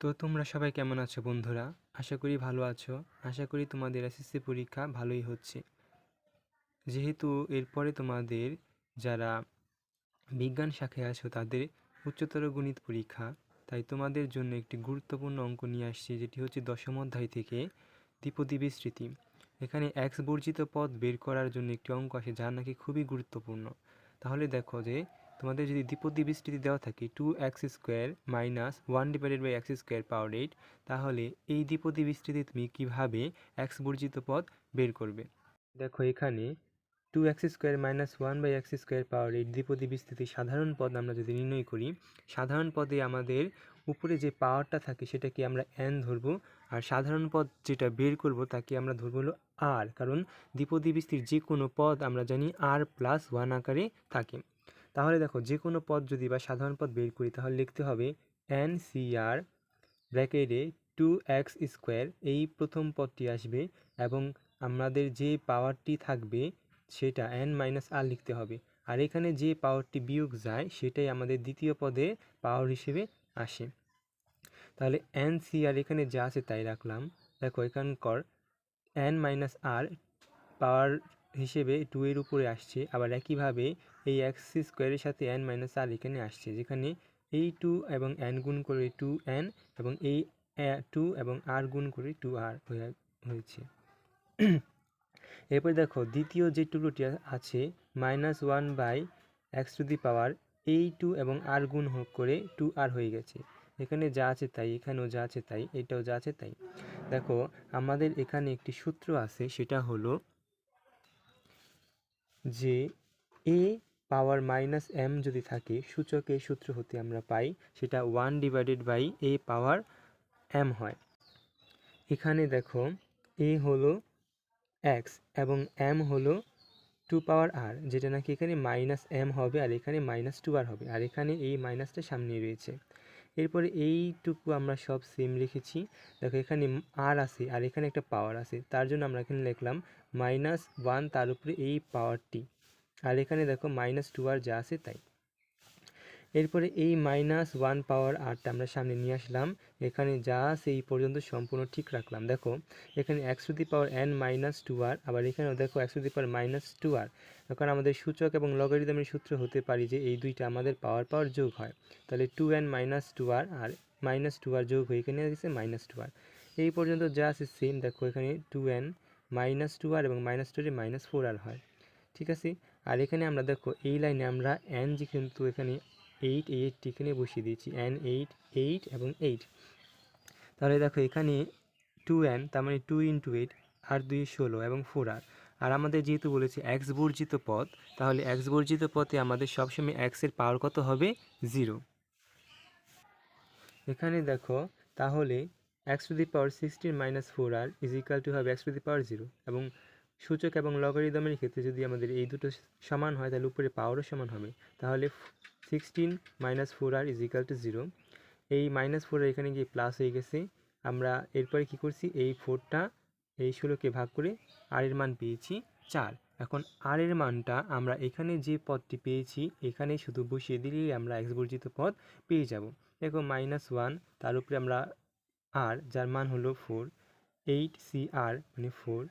তো তোমরা সবাই কেমন আছো বন্ধুরা? আশা করি ভালো আছো। আশা করি তোমাদের এসএসসি পরীক্ষা ভালোই হচ্ছে। যেহেতু এরপরে তোমাদের যারা বিজ্ঞান শাখায় আছো তাদের উচ্চতর গণিত পরীক্ষা, তাই তোমাদের জন্য একটি গুরুত্বপূর্ণ অঙ্ক নিয়ে আসছি, যেটি হচ্ছে দশম অধ্যায় থেকে দ্বিপদী বিস্তৃতি এখানে এক্স বর্জিত পদ বের করার জন্য একটি অঙ্ক আসে যা নাকি খুবই গুরুত্বপূর্ণ। তাহলে দেখো যে তোমাদের যদি দ্বিপদী বিস্তৃতি দেওয়া থাকে two x square minus one divided by x square power eight তাহলে এই দ্বিপদী বিস্তৃতি তুমি কীভাবে এক্স বর্জিত পদ বের করবে? দেখো এখানে two x square minus one by x square power eight দ্বিপদী বিস্তৃতি সাধারণ পদ আমরা যদি নির্ণয় করি, সাধারণ পদে আমাদের উপরে যে পাওয়ারটা থাকে সেটাকে আমরা এন ধরবো, আর সাধারণ পদ যেটা বের করব তাকে আমরা ধরবো হলো আর কারণ দ্বিপদী বিস্তৃতির যে কোনো পদ আমরা জানি আর প্লাস ওয়ান আকারে থাকে। তাহলে দেখো যে কোনো পদ যদি বা সাধারণ পদ বের করি, তাহলে লিখতে হবে এন সি আর ব্র্যাকেটে টু এক্স স্কোয়ার এই প্রথম পদটি আসবে এবং আমাদের যে পাওয়ারটি থাকবে সেটা এন মাইনাস আর লিখতে হবে। আর এখানে যে পাওয়ারটি বিয়োগ যায়, সেটাই আমাদের দ্বিতীয় পদে পাওয়ার হিসেবে আসে। তাহলে এন সি আর এখানে যা আছে তাই রাখলাম। দেখো এখানকার এন মাইনাস আর পাওয়ার হিসেবে টু এর উপরে আসছে, আবার একইভাবে এই এক্স স্কোয়ারের সাথে এন মাইনাস আর এখানে আসছে, যেখানে এই টু এবং এন গুণ করে টু এন এবং এই টু এবং আর গুণ করে টু আর হয়েছে। এরপর দেখো, দ্বিতীয় যে টুকরোটি আছে minus one by x to the power এই টু এবং আর গুণ করে টু আর হয়ে গেছে। এখানে যা আছে তাই, এখানেও যা আছে তাই, এটাও যা আছে তাই। দেখো, আমাদের এখানে একটি সূত্র আছে, সেটা হলো যে এ পাওয়ার মাইনাস এম যদি থাকে সূচকের সূত্র হতে আমরা পাই, সেটা one divided by a power m হয়। এখানে দেখো, এ হলো এক্স এবং এম হলো টু পাওয়ার আর, যেটা নাকি এখানে মাইনাস এম হবে আর এখানে মাইনাস টু আর হবে, আর এখানে এই মাইনাসটা সামনে রয়েছে। এরপরে এইটুকু আমরা সব সেম রেখেছি। দেখো, এখানে আর আছে আর এখানে একটা পাওয়ার আছে, তার জন্য আমরা এখানে লিখলাম মাইনাস ওয়ান, তার উপরে এই পাওয়ারটি আর এখানে দেখো মাইনাস টু আর যা আছে তাই। এরপরে এই মাইনাস ওয়ান পাওয়ার আরটা আমরা সামনে নিয়ে আসলাম। এখানে যা আছে এই পর্যন্ত সম্পূর্ণ ঠিক রাখলাম। দেখো, এখানে x to the power n minus two r আবার এখানেও দেখো x to the power minus two r এখন আমাদের সূচক এবং লগারিদমের সূত্র হতে পারি যে এই দুইটা আমাদের পাওয়ার পাওয়ার যোগ হয়। তাহলে two n minus two r আর মাইনাস টু আর যোগ হয়ে এখানে গেছে মাইনাস টু আর এই পর্যন্ত যা আছে সেম দেখো এখানে two n minus two r এবং minus two minus four r হয়। ঠিক আছে? আর এখানে আমরা দেখো, এই লাইনে আমরা এন যে কিন্তু এখানে এইট এইটটি এখানে বসিয়ে দিয়েছি। এন এইট এইট এবং এইট তাহলে দেখো, এখানে টু এন তার মানে টু ইন্টু এইট আর দুই ষোলো এবং ফোর আর আর আমাদের যেহেতু বলেছে এক্স বর্জিত পথ, তাহলে এক্স বর্জিত পথে আমাদের সবসময় এক্সের পাওয়ার কত হবে? জিরো এখানে দেখো, তাহলে x to the power sixteen minus four r is equal to হবে x to the power zero এবং সূচক এবং লগারিদমের ক্ষেত্রে যদি আমাদের এই দুটো সমান হয়, তাহলে উপরে পাওয়ারও সমান হবে। তাহলে sixteen minus four r is equal to zero এই মাইনাস ফোর এখানে গিয়ে প্লাস হয়ে গেছে। আমরা এরপরে কি করছি? এই ফোরটা এই ষোলোকে ভাগ করে আর এর মান পেয়েছি চার। এখন আর এর মানটা আমরা এখানে যে পদটি পেয়েছি, এখানে শুধু বসিয়ে দিলেই আমরা বর্জিত পদ পেয়ে যাব। দেখো মাইনাস ওয়ান তার উপরে আমরা আর যার মান হলো ফোর এইট সি আর মানে four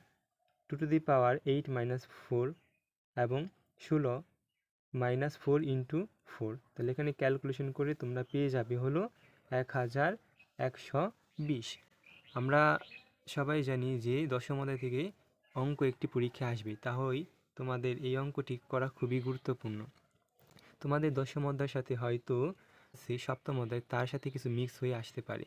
two to the power eight minus four এবং ষোলো মাইনাস ফোর ইন্টু ফোর তাহলে এখানে ক্যালকুলেশন করে তোমরা পেয়ে যাবে হলো এক হাজার একশো বিশ। আমরা সবাই জানি যে দশম অধ্যায় থেকে অঙ্ক একটি পরীক্ষা আসবে তাহলেই তোমাদের এই অঙ্কটি করা খুবই গুরুত্বপূর্ণ। তোমাদের দশম অধ্যায়ের সাথে হয়তো সে সপ্তম অধ্যায় তার সাথে কিছু মিক্স হয়ে আসতে পারে।